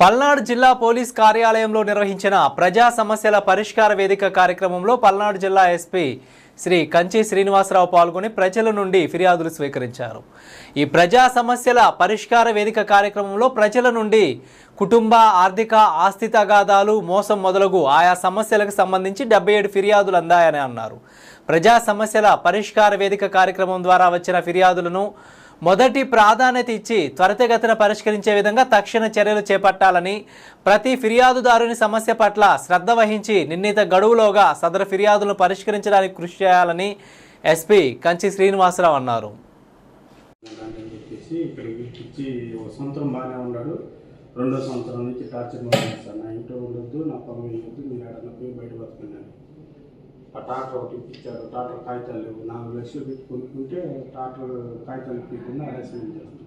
పల్నాడు జిల్లా పోలీస్ కార్యాలయంలో నిర్వహించిన ప్రజా సమస్యల పరిష్కార వేదిక కార్యక్రమంలో పల్నాడు జిల్లా ఎస్పీ శ్రీ కంచి శ్రీనివాసరావు పాల్గొని ప్రజల నుండి ఫిర్యాదులు స్వీకరించారు. ఈ ప్రజా సమస్యల పరిష్కార వేదిక కార్యక్రమంలో ప్రజల నుండి కుటుంబ ఆర్థిక ఆస్తి తగాదాలు మోసం మొదలగు ఆయా సమస్యలకు సంబంధించి డెబ్బై ఏడు ఫిర్యాదులు అందాయని అన్నారు. ప్రజా సమస్యల పరిష్కార వేదిక కార్యక్రమం ద్వారా వచ్చిన ఫిర్యాదులను మొదటి ప్రాధాన్యత ఇచ్చి త్వరితగతిన పరిష్కరించే విధంగా తక్షణ చర్యలు చేపట్టాలని ప్రతి ఫిర్యాదుదారుని సమస్య పట్ల శ్రద్ధ వహించి నిర్ణీత గడువులోగా సదరు ఫిర్యాదులను పరిష్కరించడానికి కృషి చేయాలని ఎస్పీ కంచి శ్రీనివాసరావు అన్నారు. సంవత్సరం బాగానే ఉన్నాడు. రెండో సంవత్సరం నుంచి టార్చర్ మొదలెట్టాను నా ఇంట్లో ఉండొద్దు నా పొలం వెళ్ళొద్దు మీరు ఆడ పోయి బయట బతుకున్నాను. ఆ ట్రాక్టర్ ఒకటి ఇప్పించారు. ట్రాక్టర్ కాగితాలు లేవు. నాలుగు లక్షలు పెట్టి కొనుక్కుంటే ట్రాక్టర్ కాగితాలు ఇప్పించకుండా అరెస్ట్మెంట్ చేస్తారు